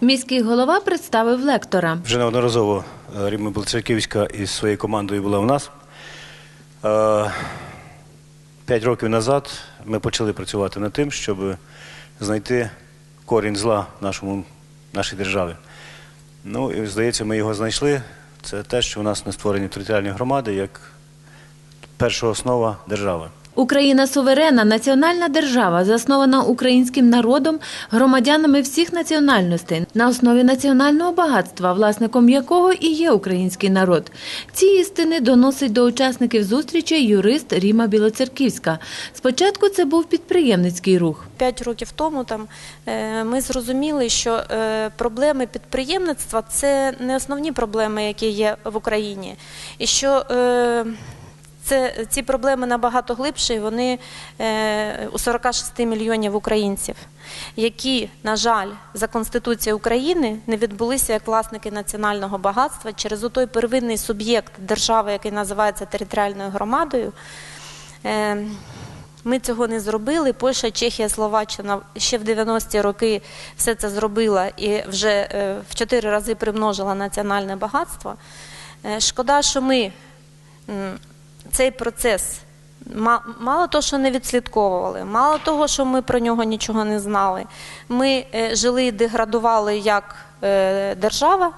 Міський голова представив лектора. Вже неодноразово е, Ріма Білоцерківська із своєю командою була у нас. Е, П'ять років назад ми почали працювати над тим, щоб знайти корінь зла нашому, нашій державі. Ну, і здається, ми його знайшли. Це те, що у нас на створенні територіальної громади як перша основа держави. Україна суверенна національна держава, заснована українським народом, громадянами всіх національностей на основі національного багатства, власником якого і є український народ. Ці істини доносить до учасників зустрічі юрист Ріма Білоцерківська. Спочатку це був підприємницький рух. П'ять років тому там е, ми зрозуміли, що е, проблеми підприємництва це не основні проблеми, які є в Україні, і що е, це ці проблеми набагато глибші. Вони е, у 46 мільйонів українців, які, на жаль, за Конституцією України не відбулися як власники національного багатства через той первинний суб'єкт держави, який називається територіальною громадою. Е, ми цього не зробили. Польща, Чехія, Словаччина ще в 90-ті роки все це зробила і вже е, в чотири рази примножила національне багатство. Е, Шкода, що ми цей процес ма- мало того, що не відслідковували, мало того, що ми про нього нічого не знали. Ми е, жили і деградували як е, держава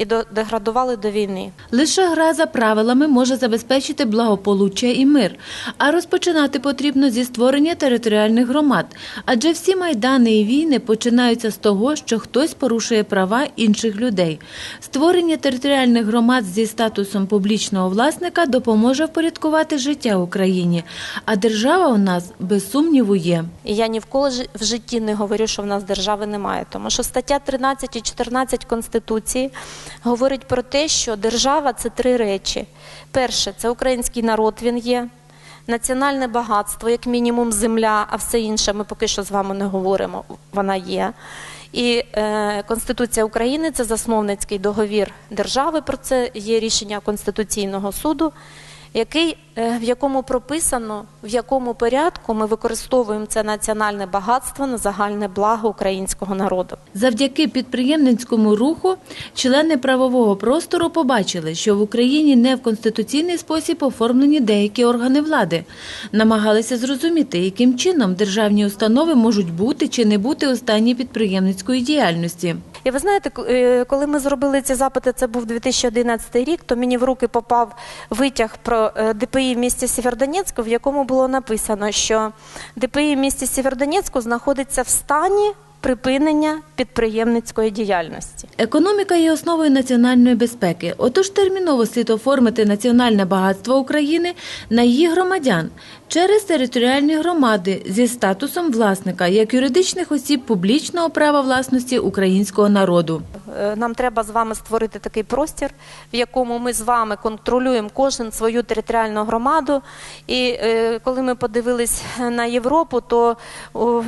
і деградували до війни. Лише гра за правилами може забезпечити благополуччя і мир. А розпочинати потрібно зі створення територіальних громад. Адже всі майдани і війни починаються з того, що хтось порушує права інших людей. Створення територіальних громад зі статусом публічного власника допоможе впорядкувати життя в Україні. А держава у нас без сумніву є. І я ні в коли в житті не говорю, що в нас держави немає. Тому що стаття 13 і 14 Конституції говорить про те, що держава це три речі. Перше, це український народ, він є. Національне багатство, як мінімум, земля, а все інше ми поки що з вами не говоримо, вона є. І е, Конституція України це засновницький договір держави. Про це є рішення Конституційного суду, який, е, в якому прописано, в якому порядку ми використовуємо це національне багатство на загальне благо українського народу. Завдяки підприємницькому руху члени правового простору побачили, що в Україні не в конституційний спосіб оформлені деякі органи влади. Намагалися зрозуміти, яким чином державні установи можуть бути чи не бути у стані підприємницької діяльності. І ви знаєте, е, коли ми зробили ці запити, це був 2011 рік, то мені в руки попав витяг про е, ДПІ в місті Сєвєродонецьку, в якому було написано, що ДПІ в місті Сєвєродонецьку знаходиться в стані припинення підприємницької діяльності. Економіка є основою національної безпеки. Отож терміново слід оформити національне багатство України на її громадян через територіальні громади зі статусом власника як юридичних осіб публічного права власності українського народу. Е, Нам треба з вами створити такий простір, в якому ми з вами контролюємо кожен свою територіальну громаду. І е, коли ми подивились на Європу, то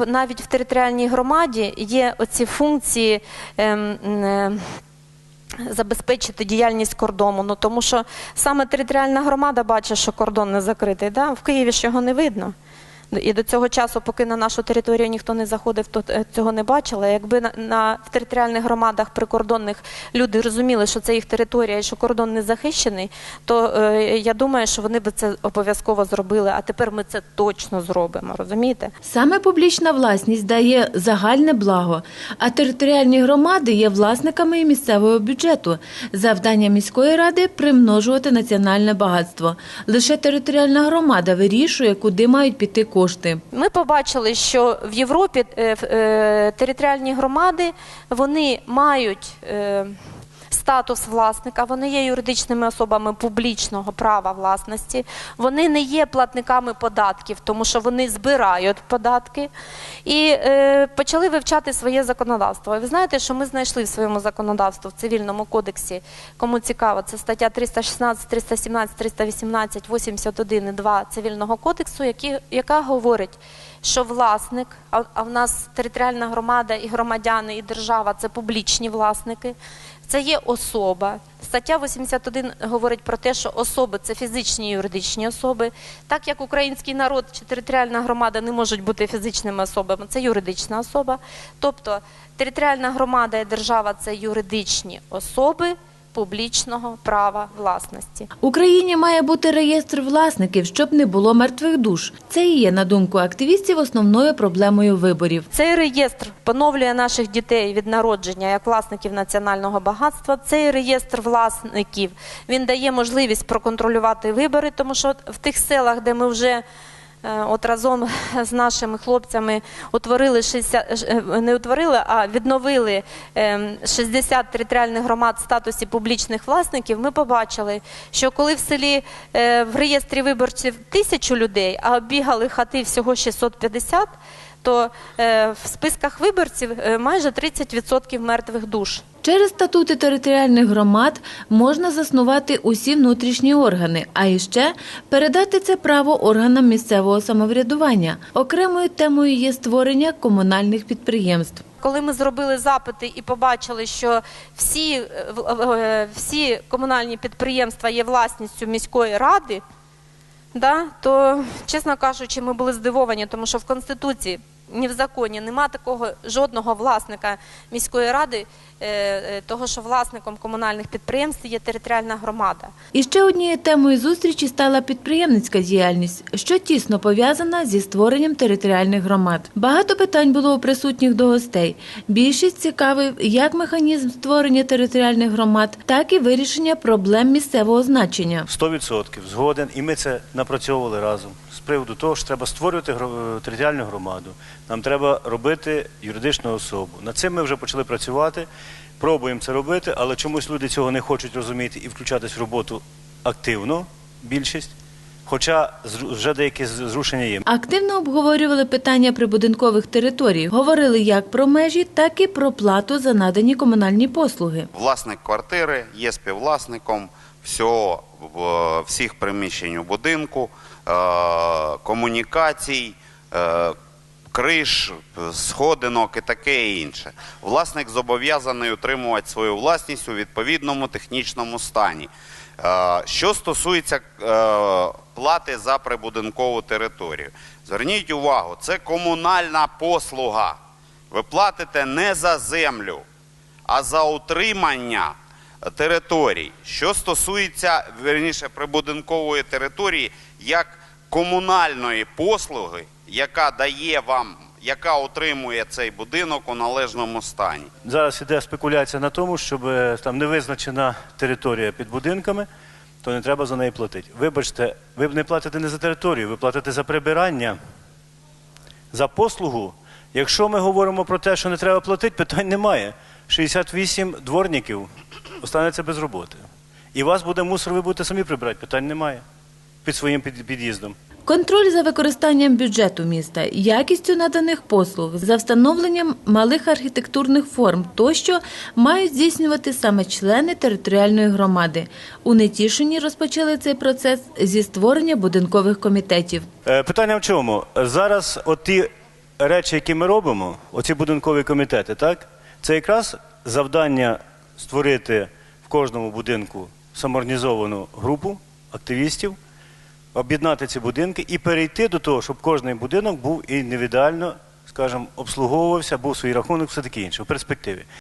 навіть в територіальній громаді є оці функції. ем, е, Забезпечити діяльність кордону, ну тому що саме територіальна громада бачить, що кордон не закритий. Да? В Києві ж його не видно. І до цього часу, поки на нашу територію ніхто не заходив, то е, цього не бачили. Якби на, на в територіальних громадах прикордонних люди розуміли, що це їх територія і що кордон не захищений, то е, я думаю, що вони би це обов'язково зробили. А тепер ми це точно зробимо. Розумієте? Саме публічна власність дає загальне благо, а територіальні громади є власниками і місцевого бюджету. Завдання міської ради примножувати національне багатство. Лише територіальна громада вирішує, куди мають піти кошти. Ми побачили, що в Європі е, е, територіальні громади вони мають е, статус власника, вони є юридичними особами публічного права власності, вони не є платниками податків, тому що вони збирають податки і е, почали вивчати своє законодавство. Ви знаєте, що ми знайшли в своєму законодавстві в цивільному кодексі, кому цікаво, це стаття 316, 317, 318, 81 і 2 цивільного кодексу, які, яка говорить, що власник, а, в нас територіальна громада і громадяни, і держава це публічні власники. Це є особа. Стаття 81 говорить про те, що особи це фізичні і юридичні особи. Так як український народ чи територіальна громада не можуть бути фізичними особами, це юридична особа. Тобто територіальна громада і держава це юридичні особи публічного права власності. Україні має бути реєстр власників, щоб не було мертвих душ. Це і є, на думку активістів, основною проблемою виборів. Цей реєстр поновлює наших дітей від народження як власників національного багатства. Цей реєстр власників він дає можливість проконтролювати вибори, тому що в тих селах, де ми вже От разом з нашими хлопцями утворили 60, е, не утворили, а відновили ем, 60 територіальних громад в статусі публічних власників. Ми побачили, що коли в селі е, в реєстрі виборців тисячу людей, а оббігали хати всього 650, то е, в списках виборців е, майже 30% мертвих душ. Через статути територіальних громад можна заснувати усі внутрішні органи, а іще передати це право органам місцевого самоврядування. Окремою темою є створення комунальних підприємств. Коли ми зробили запити і побачили, що всі, е, всі комунальні підприємства є власністю міської ради, да, то, чесно кажучи, ми були здивовані, тому що в Конституції ні в законі нема такого жодного власника міської ради, е, е, того, що власником комунальних підприємств є територіальна громада. І ще однією темою зустрічі стала підприємницька діяльність, що тісно пов'язана зі створенням територіальних громад. Багато питань було у присутніх до гостей. Більшість цікавив як механізм створення територіальних громад, так і вирішення проблем місцевого значення. 100% згоден, і ми це напрацьовували разом. З приводу того, що треба створювати територіальну громаду. Нам треба робити юридичну особу. Над цим ми вже почали працювати, пробуємо це робити, але чомусь люди цього не хочуть розуміти і включатись в роботу активно, більшість. Хоча вже деякі зрушення є. Активно обговорювали питання прибудинкових територій. Говорили як про межі, так і про плату за надані комунальні послуги. Власник квартири є співвласником всього, всіх приміщень у будинку, е, комунікацій, е, криш, сходинок і таке інше. Власник зобов'язаний утримувати свою власність у відповідному технічному стані. Е, Що стосується е, плати за прибудинкову територію, зверніть увагу, це комунальна послуга. Ви платите не за землю, а за утримання територій. Що стосується верніше прибудинкової території, як комунальної послуги, яка дає вам, яка утримує цей будинок у належному стані. Зараз іде спекуляція на тому, щоб е, там не визначена територія під будинками, то не треба за неї платити. Вибачте, ви не платите не за територію, ви платите за прибирання, за послугу. Якщо ми говоримо про те, що не треба платити, питань немає. 68 дворників останеться без роботи. І вас буде мусор, ви будете самі прибирати, питань немає. Під своїм під'їздом. Контроль за використанням бюджету міста, якістю наданих послуг, за встановленням малих архітектурних форм тощо мають здійснювати саме члени територіальної громади. У Нетішині розпочали цей процес зі створення будинкових комітетів. Е, Питання в чому? Зараз ті речі, які ми робимо, оці будинкові комітети, так? Це якраз завдання створити в кожному будинку самоорганізовану групу активістів, об'єднати ці будинки і перейти до того, щоб кожний будинок був індивідуально, скажімо, обслуговувався, був свій рахунок, все таке інше в перспективі.